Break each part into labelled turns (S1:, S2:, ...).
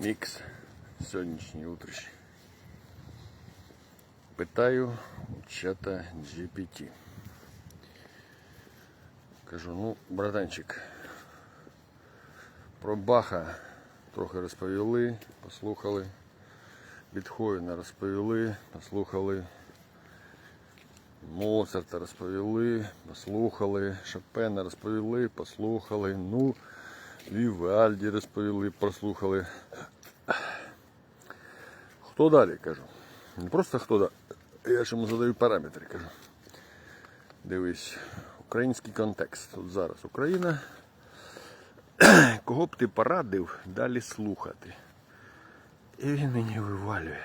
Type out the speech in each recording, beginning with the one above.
S1: Мікс сьогоднішній утрішній. Питаю у чата GPT. Кажу, ну, братанчик, про Баха трохи розповіли, послухали. Бітховена розповіли, послухали. Моцарта розповіли, послухали, Шопена розповіли, послухали. Ну, Вівальді розповіли, послухали. Хто далі кажу? Не просто хто далі. Я ж йому задаю параметри, кажу. Дивись, український контекст. Тут зараз Україна. Кого б ти порадив далі слухати? І він мені вивалює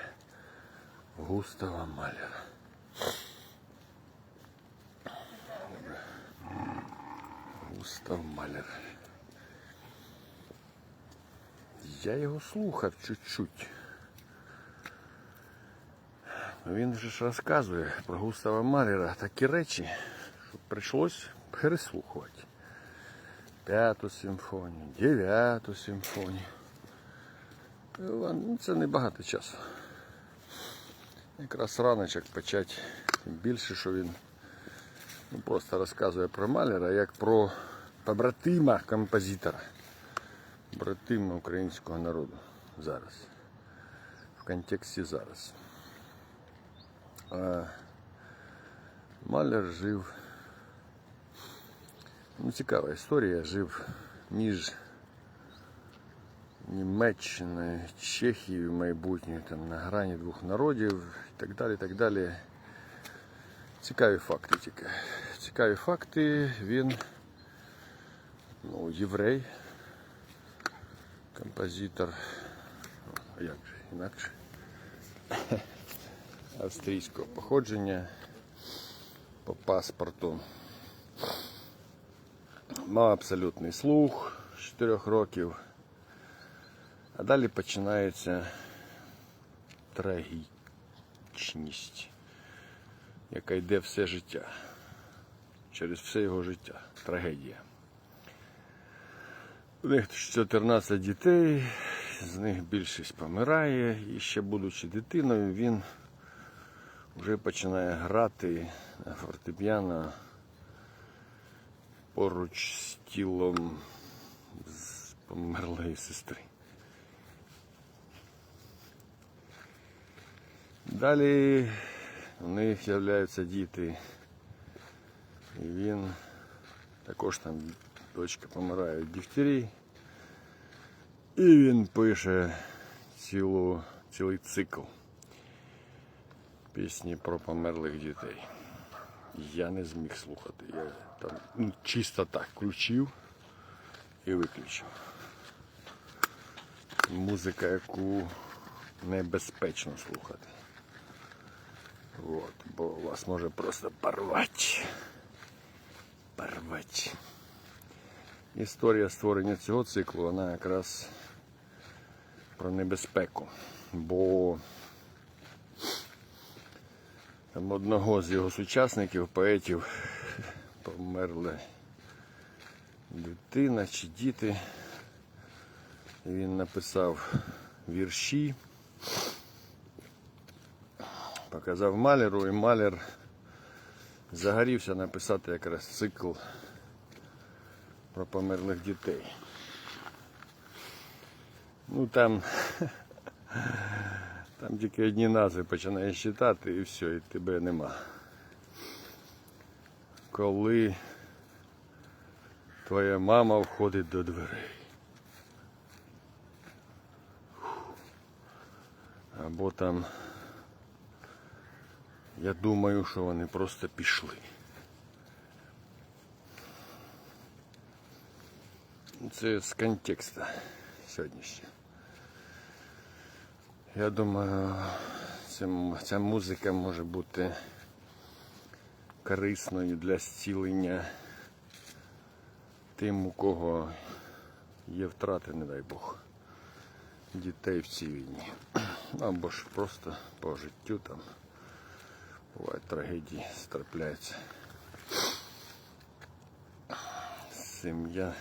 S1: Густава Малера. Густав Малер. Я його слухав чуть-чуть. Він же ж розказує про Густава Малера такі речі, що прийшлось переслухувати. П'яту симфонію, дев'яту симфонію. Ну, Це не багато часу. Якраз раночок почати. Тим більше, що він ну, просто розказує про Малера як про побратима композитора. Братима українського народу зараз. В контексті зараз. А Малер жив. Ну, цікава історія. Жив між Німеччиною, Чехією майбутньою, там на грані двох народів і так далі. так далі. Цікаві факти тільки. Цікаві факти. Він ну, єврей, композитор. А як же інакше? Австрійського походження по паспорту. Мав абсолютний слух з 4 років. А далі починається трагічність, яка йде все життя. Через все його життя. Трагедія. У них 14 дітей, з них більшість помирає, і ще будучи дитиною, він вже починає грати на фортепіано поруч з тілом з померлої сестри. Далі у них з'являються діти. І він також там дочка помирає від дифтерії. І він пише цілу, цілий цикл пісні про померлих дітей. Я не зміг слухати. Я там ну, чисто так включив і виключив. Музика, яку небезпечно слухати. От, бо вас може просто порвати. Порвати. Історія створення цього циклу, вона якраз про небезпеку. Бо там одного з його сучасників, поетів, померла дитина чи діти. Він написав вірші, показав маляру, і маляр загорівся написати якраз цикл про померлих дітей. Ну там там тільки одні назви починаєш читати і все, і тебе нема. Коли твоя мама входить до дверей. Або там я думаю, що вони просто пішли. Це з контексту сьогоднішнього. Я думаю, ця, музика може бути корисною для зцілення тим, у кого є втрати, не дай Бог, дітей в цій війні. Або ж просто по життю там бувають трагедії, трапляються. Сім'я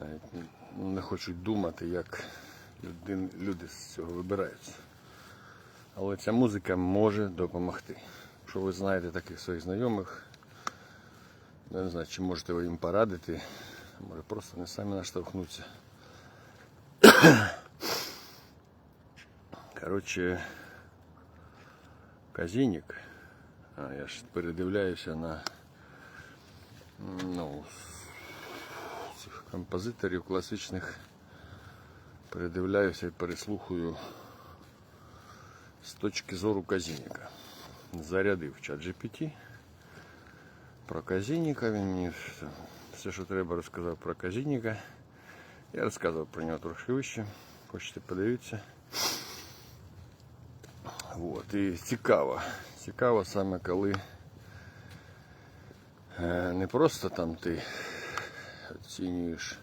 S1: Навіть не- хочуть думати, як люди, з цього вибираються. Але ця музика може допомогти. Якщо ви знаєте таких своїх знайомих, я не знаю, чи можете ви їм порадити, може просто не самі наштовхнуться. Коротше, казінник. А я ж передивляюся на ну, композиторів класичних. Передивляюся і переслухаю з точки зору казінника. Зарядив чат GPT. Про казінника він мені все, що треба, розказав про казінника. Я розказував про нього трошки вище. Хочете подивитися. От, і цікаво. Цікаво саме коли е, не просто там ти Оцінюєш,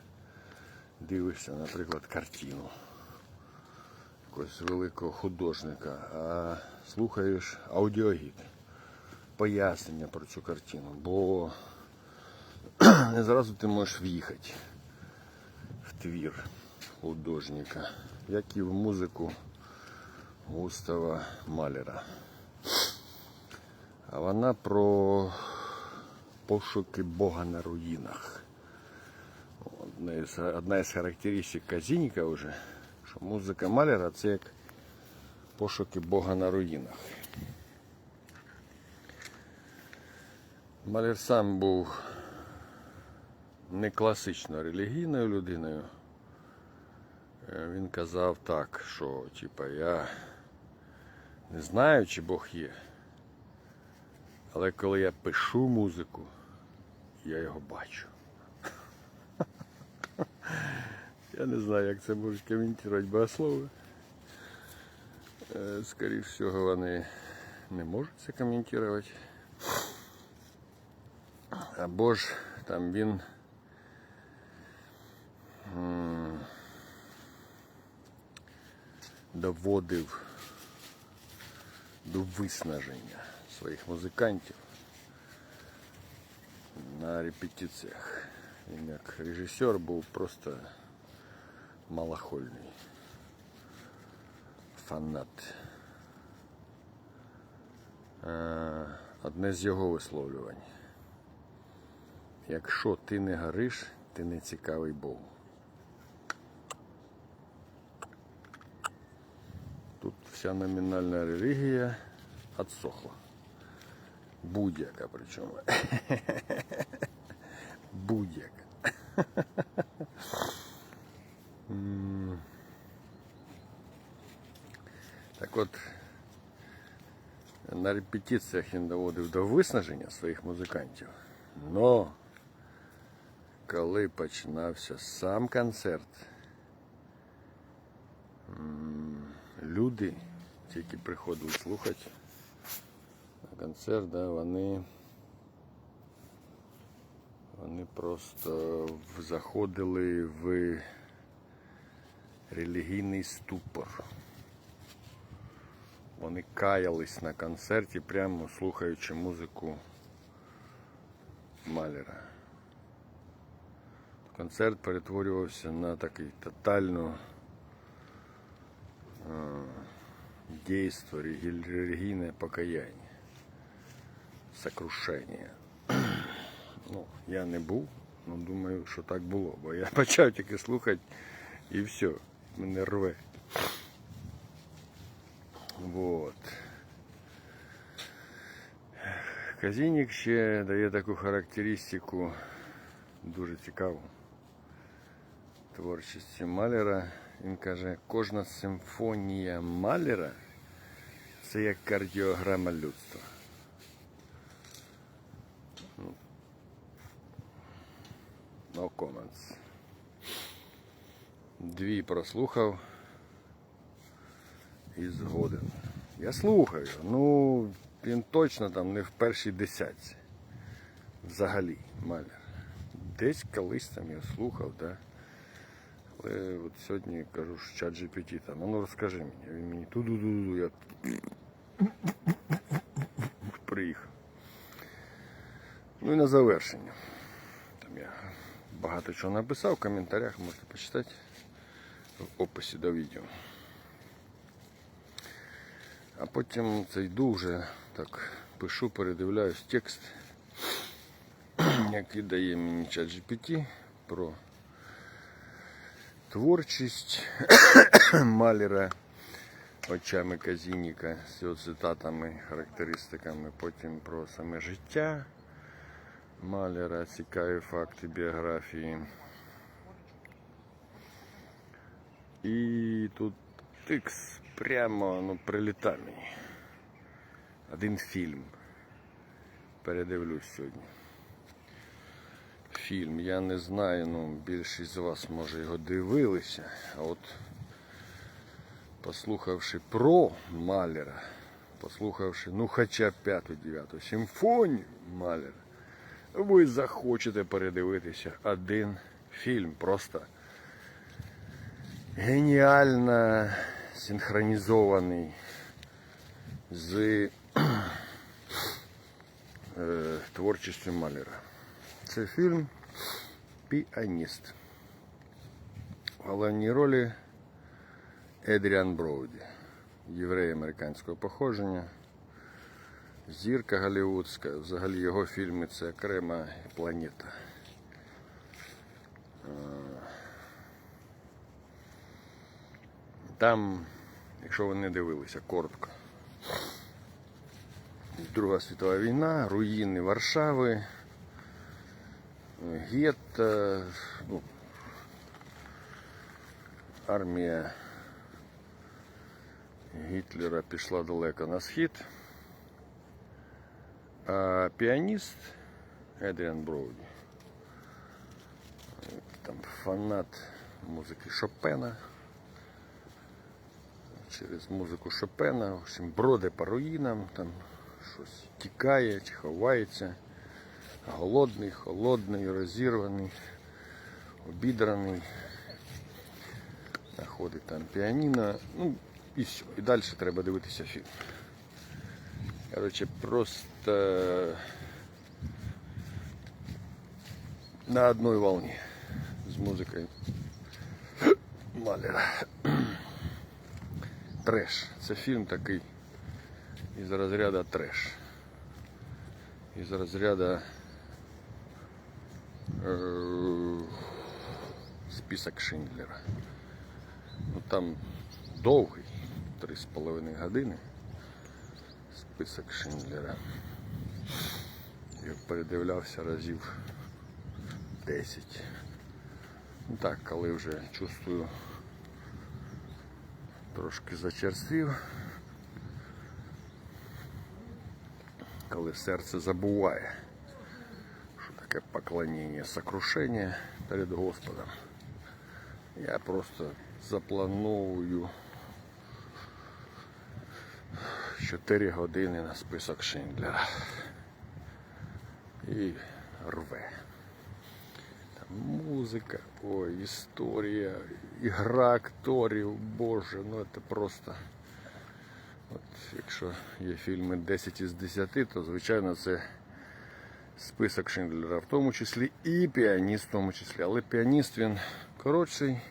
S1: дивишся, наприклад, картину якогось великого художника, а слухаєш аудіогід, пояснення про цю картину, бо не зразу ти можеш в'їхати в твір художника, як і в музику Густава Малера. А вона про пошуки Бога на руїнах. Одна із, одна із характеристик Казініка вже, що музика Малера це як пошуки Бога на руїнах. Малер сам був не класично релігійною людиною. Він казав так, що типа я не знаю, чи Бог є. Але коли я пишу музику, я його бачу. Я не знаю, як це можуть коментувати богослови. Е, Скоріше всього, вони не можуть це коментувати. Або ж там він доводив до виснаження своїх музикантів на репетиціях. Він як режисер був просто малохольний. Фанат. Е, Одне з його висловлювань. Якщо ти не гориш, ти не цікавий Богу. Тут вся номінальна релігія отсохла. Будь-яка причому. Будь-яка. Так от, на репетиціях він доводив до виснаження своїх музикантів. Но коли починався сам концерт, люди, які приходили слухати на концерт, да, вони, вони просто заходили в релігійний ступор. Вони каялись на концерті, прямо слухаючи музику Малера. Концерт перетворювався на такий тотально е, дійство, релігійне покаяння, сокрушення. Ну, я не був, але думаю, що так було, бо я почав тільки слухати і все, мене рве. Казінник ще дає таку характеристику дуже цікаву творчості Малера. Він каже, кожна симфонія Малера це як кардіограма людства. Ну, No comments. Дві прослухав і згоден. Я слухаю, ну він точно там не в першій десятці. Взагалі, Малер. Десь колись там я слухав, да. Але от сьогодні кажу, що чат GPT там, а ну розкажи мені. Він мені ту-ду-ду-ду, я приїхав. Ну і на завершення. Там я багато чого написав в коментарях, можете почитати в описі до відео. А потім це йду вже так пишу, передивляюсь текст, який дає мені чат GPT про творчість Малера очами Казініка з його цитатами, характеристиками, потім про саме життя Малера, цікаві факти біографії. І тут тикс прямо ну, приліта мені. Один фільм. Передивлюсь сьогодні. Фільм, я не знаю, ну більшість з вас може його дивилися, а от послухавши про Малера, послухавши, ну хоча п'яту, дев'яту симфонію Малера, ви захочете передивитися один фільм. Просто геніально синхронізований з е, творчістю Малера. Це фільм Піаніст. В головній ролі Едріан Броуді, єврей американського походження, зірка голівудська. Взагалі його фільми це окрема планета. Там, якщо ви не дивилися, коротко. Друга світова війна, руїни Варшави, гетто, ну, армія Гітлера пішла далеко на схід. А піаніст Едріан Броуді, там фанат музики Шопена. Через музику Шопена, в общем, броди по руїнам, там щось тікає ховається. Голодний, холодний, розірваний, обідраний. Знаходить там піаніно. Ну і все. І далі треба дивитися фільм. Коротше, просто на одній волні з музикою Малера. Треш. Це фільм такий із розряду треш. Із розряду е, список Шиндлера. Ну там довгий, три з половиною години. Список Шиндлера. Я передивлявся разів 10. Ну так, коли вже чувствую трошки зачерствів. Коли серце забуває, що таке поклоніння, сокрушення перед Господом. Я просто заплановую 4 години на список Шиндлера. І рве. Там музика, ой, історія, ігра акторів, боже, ну це просто. От, якщо є фільми 10 із 10, то звичайно це список Шиндлера, в тому числі і піаніст в тому числі. Але піаніст він коротший,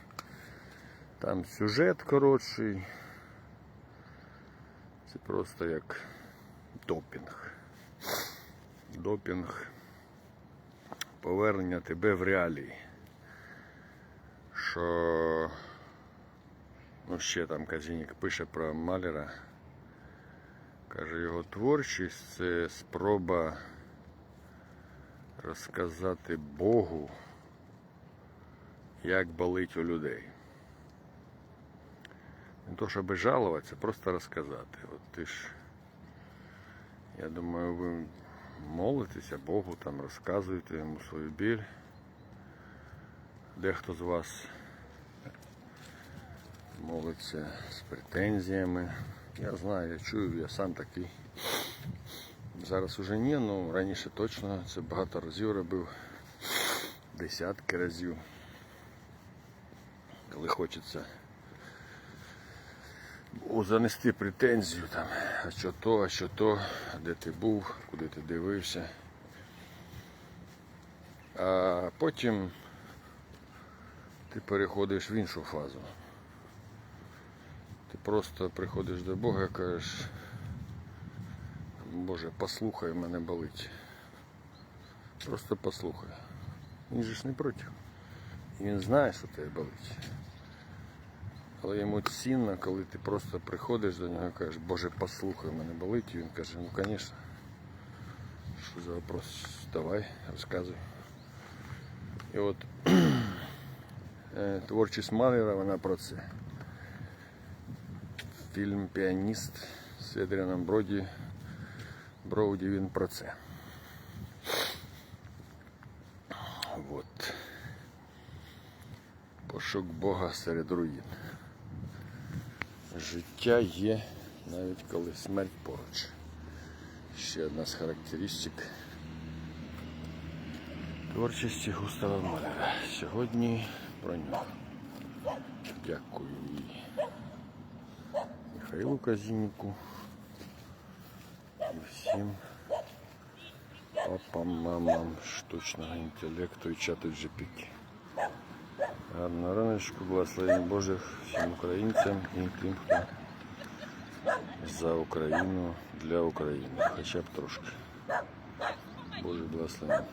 S1: там сюжет коротший. Це просто як допінг. Допінг повернення тебе в реалії. Що ну ще там Казінік пише про Малера. Каже, його творчість це спроба розказати Богу, як болить у людей. Не то, щоб жалуватися, просто розказати. От ти ж, я думаю, ви молитеся Богу, там розказуєте йому свою біль. Дехто з вас молиться з претензіями. Я знаю, я чую, я сам такий. Зараз уже ні, ну раніше точно це багато разів робив. Десятки разів. Коли хочеться Занести претензію там, а що то, а що то, де ти був, куди ти дивився. А потім ти переходиш в іншу фазу. Ти просто приходиш до Бога і кажеш, Боже, послухай, мене болить. Просто послухай. Він же ж не проти. І він знає, що тебе болить. Але йому цінно, коли ти просто приходиш до нього і кажеш, Боже, послухай, мене болить. Він каже, ну звісно. Що за вопрос? Давай, розказуй. І от е, творчість Малера, вона про це. Фільм Піаніст з Едріаном Броді. Броуді він про це. От. Пошук Бога серед руїн. Життя є навіть коли смерть поруч. Ще одна з характеристик творчості Густава Малера. Сьогодні про нього. Дякую Михайлу Казінніку і всім папам, мамам штучного інтелекту і чату GPT. Гарного раночку, благословення Божих всім українцям і тим, хто за Україну для України. Хоча б трошки. Боже благословення.